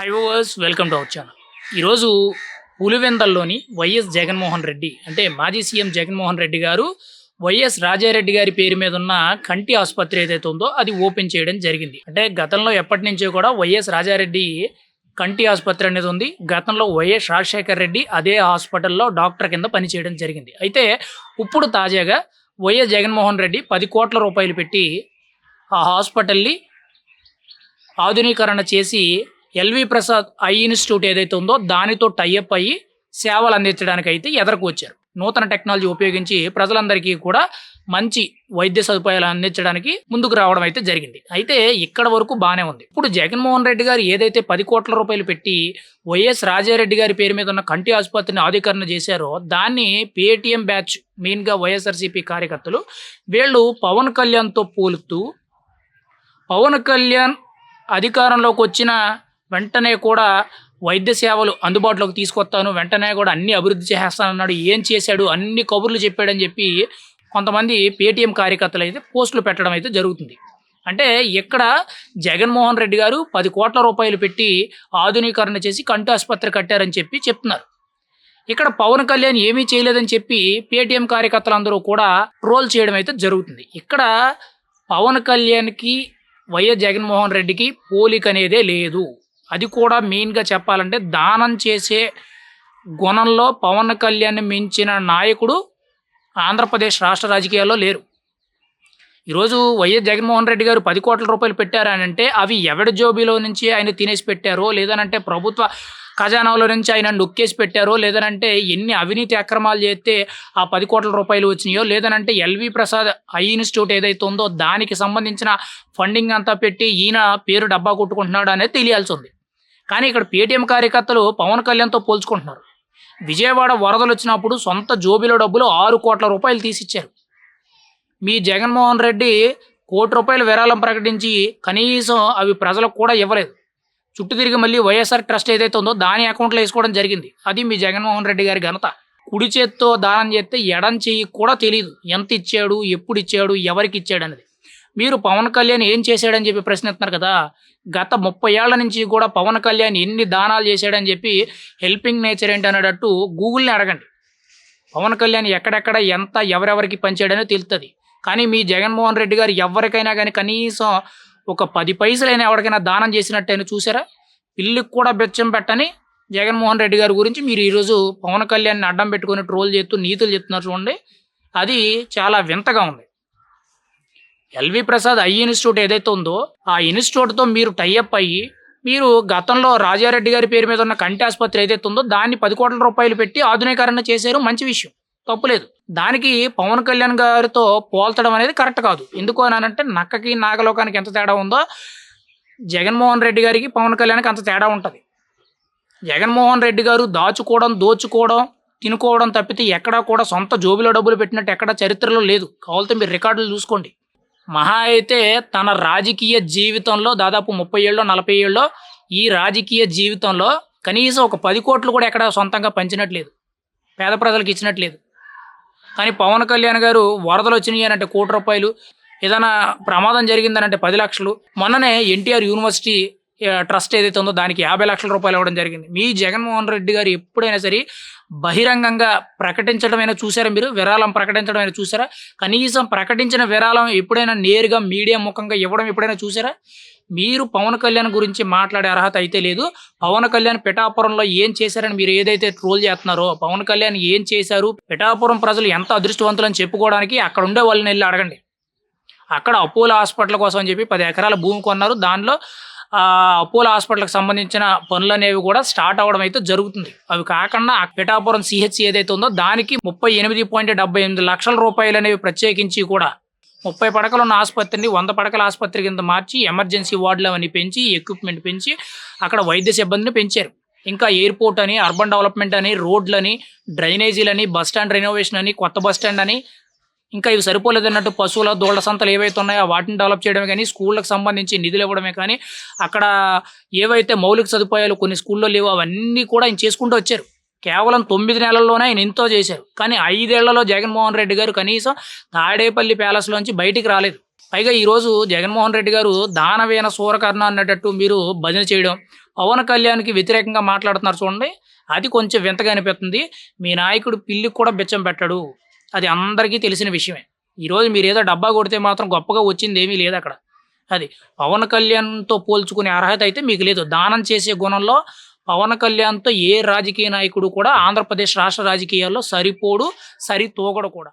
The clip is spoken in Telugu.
హై ఓవర్స్ వెల్కమ్ టు అవర్ ఛానల్ ఈరోజు పులివెందల్లోని వైఎస్ జగన్మోహన్ రెడ్డి అంటే మాజీ సీఎం జగన్మోహన్ రెడ్డి గారు వైఎస్ రాజారెడ్డి గారి పేరు మీద ఉన్న కంటి ఆసుపత్రి ఏదైతే ఉందో అది ఓపెన్ చేయడం జరిగింది. అంటే గతంలో ఎప్పటి నుంచో కూడా వైఎస్ రాజారెడ్డి కంటి ఆసుపత్రి అనేది ఉంది. గతంలో వైఎస్ రాజశేఖర్ రెడ్డి అదే హాస్పిటల్లో డాక్టర్ కింద పనిచేయడం జరిగింది. అయితే ఇప్పుడు తాజాగా వైఎస్ జగన్మోహన్ రెడ్డి పది కోట్ల రూపాయలు పెట్టి ఆ హాస్పిటల్ని ఆధునీకరణ చేసి ఎల్వి ప్రసాద్ ఐ ఇన్స్టిట్యూట్ ఏదైతే ఉందో దానితో టైఅప్ అయ్యి సేవలు అందించడానికి అయితే ఎదరకు వచ్చారు. నూతన టెక్నాలజీ ఉపయోగించి ప్రజలందరికీ కూడా మంచి వైద్య సదుపాయాలు అందించడానికి ముందుకు రావడం అయితే జరిగింది. అయితే ఇక్కడ వరకు బాగానే ఉంది. ఇప్పుడు జగన్మోహన్ రెడ్డి గారు ఏదైతే పది కోట్ల రూపాయలు పెట్టి వైఎస్ రాజారెడ్డి గారి పేరు మీద ఉన్న కంటి ఆసుపత్రిని ఆధీకరణ చేశారో దాన్ని పేటిఎం బ్యాచ్ మెయిన్గా వైఎస్ఆర్సీపీ కార్యకర్తలు వీళ్ళు పవన్ కళ్యాణ్తో పోలుతూ పవన్ కళ్యాణ్ అధికారంలోకి వచ్చిన వెంటనే కూడా వైద్య సేవలు అందుబాటులోకి తీసుకొస్తాను. వెంటనే కూడా అన్ని అభివృద్ధి చేస్తానన్నాడు. ఏం చేశాడు? అన్ని కబుర్లు చెప్పాడని చెప్పి కొంతమంది పేటీఎం కార్యకర్తలు అయితే పోస్టులు పెట్టడం అయితే జరుగుతుంది. అంటే ఇక్కడ జగన్మోహన్ రెడ్డి గారు పది కోట్ల రూపాయలు పెట్టి ఆధునీకరణ చేసి కంటి ఆసుపత్రి కట్టారని చెప్పి చెప్తున్నారు. ఇక్కడ పవన్ కళ్యాణ్ ఏమీ చేయలేదని చెప్పి పేటీఎం కార్యకర్తలందరూ కూడా ట్రోల్ చేయడం అయితే జరుగుతుంది. ఇక్కడ పవన్ కళ్యాణ్కి వైఎస్ జగన్మోహన్ రెడ్డికి పోలిక అనేదే లేదు. అది కూడా మెయిన్గా చెప్పాలంటే దానం చేసే గుణంలో పవన్ కళ్యాణ్ మించిన నాయకుడు ఆంధ్రప్రదేశ్ రాష్ట్ర రాజకీయాల్లో లేరు. ఈరోజు వైఎస్ జగన్మోహన్ రెడ్డి గారు పది కోట్ల రూపాయలు పెట్టారనంటే అవి ఎవడి జోబీలో నుంచి ఆయన తినేసి పెట్టారో లేదనంటే ప్రభుత్వ ఖజానాలో నుంచి ఆయన నొక్కేసి పెట్టారో లేదనంటే ఎన్ని అవినీతి అక్రమాలు చేస్తే ఆ పది కోట్ల రూపాయలు వచ్చినాయో లేదనంటే ఎల్వి ప్రసాద్ ఐ ఇన్స్టిట్యూట్ ఏదైతే ఉందో దానికి సంబంధించిన ఫండింగ్ అంతా పెట్టి ఈయన పేరు డబ్బా కొట్టుకుంటున్నాడు అనేది తెలియాల్సి ఉంది. కానీ ఇక్కడ పేటీఎం కార్యకర్తలు పవన్ కళ్యాణ్తో పోల్చుకుంటున్నారు. విజయవాడ వరదలు వచ్చినప్పుడు సొంత జోబిలో డబ్బులు ఆరు కోట్ల రూపాయలు తీసిచ్చారు. మీ జగన్మోహన్ రెడ్డి కోటి రూపాయల విరాళం ప్రకటించి కనీసం అవి ప్రజలకు కూడా ఇవ్వలేదు. చుట్టూ తిరిగి మళ్ళీ వైఎస్ఆర్ ట్రస్ట్ ఏదైతే ఉందో దాని అకౌంట్లో వేసుకోవడం జరిగింది. అది మీ జగన్మోహన్ రెడ్డి గారి ఘనత. కుడి చేత్తో దానం చేస్తే ఎడం చెయ్యి కూడా తెలియదు ఎంత ఇచ్చాడు ఎప్పుడు ఇచ్చాడు ఎవరికి ఇచ్చాడు అనేది. మీరు పవన్ కళ్యాణ్ ఏం చేశాడని చెప్పి ప్రశ్నిస్తున్నారు కదా గత ముప్పై ఏళ్ళ నుంచి కూడా పవన్ కళ్యాణ్ ఎన్ని దానాలు చేశాడని చెప్పి హెల్పింగ్ నేచర్ ఏంటి అనేటట్టు గూగుల్ని అడగండి. పవన్ కళ్యాణ్ ఎక్కడెక్కడ ఎంత ఎవరెవరికి పంచాడనో తెలుస్తుంది కానీ మీ జగన్మోహన్ రెడ్డి గారు ఎవరికైనా కానీ కనీసం ఒక పది పైసలైనా ఎవరికైనా దానం చేసినట్టయినా చూసారా? పిల్లికి కూడా బెచ్చం పెట్టని జగన్మోహన్ రెడ్డి గారి గురించి మీరు ఈరోజు పవన్ కళ్యాణ్ని అడ్డం పెట్టుకొని ట్రోల్ చేస్తూ నీతులు చెప్తున్నారు చూడండి. అది చాలా వింతగా ఉంది. ఎల్వి ప్రసాద్ ఐ ఇన్స్టిట్యూట్ ఏదైతే ఉందో ఆ ఇన్స్టిట్యూట్తో మీరు టైఅప్ అయ్యి మీరు గతంలో రాజారెడ్డి గారి పేరు మీద ఉన్న కంటి ఆసుపత్రి ఏదైతే ఉందో దాన్ని పది కోట్ల రూపాయలు పెట్టి ఆధునీకరణ చేశారు. మంచి విషయం. తప్పులేదు దానికి పవన్ కళ్యాణ్ గారితో పోల్చడం అనేది కరెక్ట్ కాదు. ఎందుకు అని అంటే నక్కకి నాగలోకానికి ఎంత తేడా ఉందో జగన్మోహన్ రెడ్డి గారికి పవన్ కళ్యాణ్కి అంత తేడా ఉంటుంది. జగన్మోహన్ రెడ్డి గారు దాచుకోవడం దోచుకోవడం తినుకోవడం తప్పితే ఎక్కడా కూడా సొంత జోబిలో డబ్బులు పెట్టినట్టు ఎక్కడ చరిత్రలో లేదు. కావాలంటే మీరు రికార్డులు చూసుకోండి. మహా అయితే తన రాజకీయ జీవితంలో దాదాపు ముప్పై ఏళ్ళు నలభై ఏళ్ళలో ఈ రాజకీయ జీవితంలో కనీసం ఒక పది కోట్లు కూడా ఎక్కడ సొంతంగా పంచినట్లేదు. పేద ప్రజలకు ఇచ్చినట్లేదు. కానీ పవన్ కళ్యాణ్ గారు వరదలు వచ్చినాయి అని అంటే కోటి రూపాయలు ఏదైనా ప్రమాదం జరిగిందనంటే పది లక్షలు. మొన్ననే ఎన్టీఆర్ యూనివర్సిటీ ట్రస్ట్ ఏదైతే ఉందో దానికి యాభై లక్షల రూపాయలు ఇవ్వడం జరిగింది. మీ జగన్మోహన్ రెడ్డి గారు ఎప్పుడైనా సరే బహిరంగంగా ప్రకటించడమైనా చూసారా మీరు? విరాళం ప్రకటించడమైనా చూసారా కనీసం ప్రకటించిన విరాళం ఎప్పుడైనా నేరుగా మీడియా ముఖంగా ఇవ్వడం ఎప్పుడైనా చూసారా మీరు పవన్ కళ్యాణ్ గురించి మాట్లాడే అర్హత అయితే లేదు. పవన్ కళ్యాణ్ పిఠాపురంలో ఏం చేశారని మీరు ఏదైతే ట్రోల్ చేస్తున్నారో పవన్ కళ్యాణ్ ఏం చేశారు? పిఠాపురం ప్రజలు ఎంత అదృష్టవంతులని చెప్పుకోవడానికి అక్కడ ఉండే వాళ్ళని వెళ్ళి అడగండి. అక్కడ అపోలో హాస్పిటల్ కోసం అని చెప్పి పది ఎకరాల భూమి కొన్నారు. దానిలో అపోలో హాస్పిటల్కి సంబంధించిన పనులు అనేవి కూడా స్టార్ట్ అవ్వడం అయితే జరుగుతుంది. అవి కాకుండా పిఠాపురం సిహెచ్ ఏదైతే ఉందో దానికి ముప్పై ఎనిమిది పాయింట్ డెబ్బై ఎనిమిది లక్షల రూపాయలు అనేవి ప్రత్యేకించి కూడా ముప్పై పడకలు ఉన్న ఆసుపత్రిని వంద పడకల ఆసుపత్రి కింద మార్చి ఎమర్జెన్సీ వార్డులు అవన్నీ పెంచి ఎక్విప్మెంట్ పెంచి అక్కడ వైద్య సిబ్బందిని పెంచారు. ఇంకా ఎయిర్పోర్ట్ అని అర్బన్ డెవలప్మెంట్ అని రోడ్లని డ్రైనేజీలని బస్ స్టాండ్ రెనోవేషన్ అని కొత్త బస్ స్టాండ్ అని ఇంకా ఇవి సరిపోలేదు అన్నట్టు పశువుల దూళ్ళ సంతలు ఏవైతే ఉన్నాయో వాటిని డెవలప్ చేయడమే కానీ స్కూళ్ళకు సంబంధించి నిధులు ఇవ్వడమే కానీ అక్కడ ఏవైతే మౌలిక సదుపాయాలు కొన్ని స్కూల్లో లేవో అవన్నీ కూడా ఆయన చేసుకుంటూ వచ్చారు. కేవలం తొమ్మిది నెలల్లోనే ఆయన ఎంతో చేశారు. కానీ ఐదేళ్ళలో జగన్మోహన్ రెడ్డి గారు కనీసం తాడేపల్లి ప్యాలెస్లోంచి బయటికి రాలేదు. పైగా ఈరోజు జగన్మోహన్ రెడ్డి గారు దానవీన సూరకర్ణ అన్నట్టు మీరు భజన చేయడం పవన్ కళ్యాణ్కి వ్యతిరేకంగా మాట్లాడుతున్నారు చూడండి. అది కొంచెం వింతగా అనిపిస్తుంది. మీ నాయకుడు పిల్లికి కూడా బిచ్చం పెట్టడు. అది అందరికీ తెలిసిన విషయమే. ఈరోజు మీరు ఏదో డబ్బా కొడితే మాత్రం గొప్పగా వచ్చింది ఏమీ లేదు అక్కడ. అది పవన్ కళ్యాణ్తో పోల్చుకునే అర్హత అయితే మీకు లేదు. దానం చేసే గుణంలో పవన్ కళ్యాణ్తో ఏ రాజకీయ నాయకుడు కూడా ఆంధ్రప్రదేశ్ రాష్ట్ర రాజకీయాల్లో సరిపోడు సరితూగడు కూడా.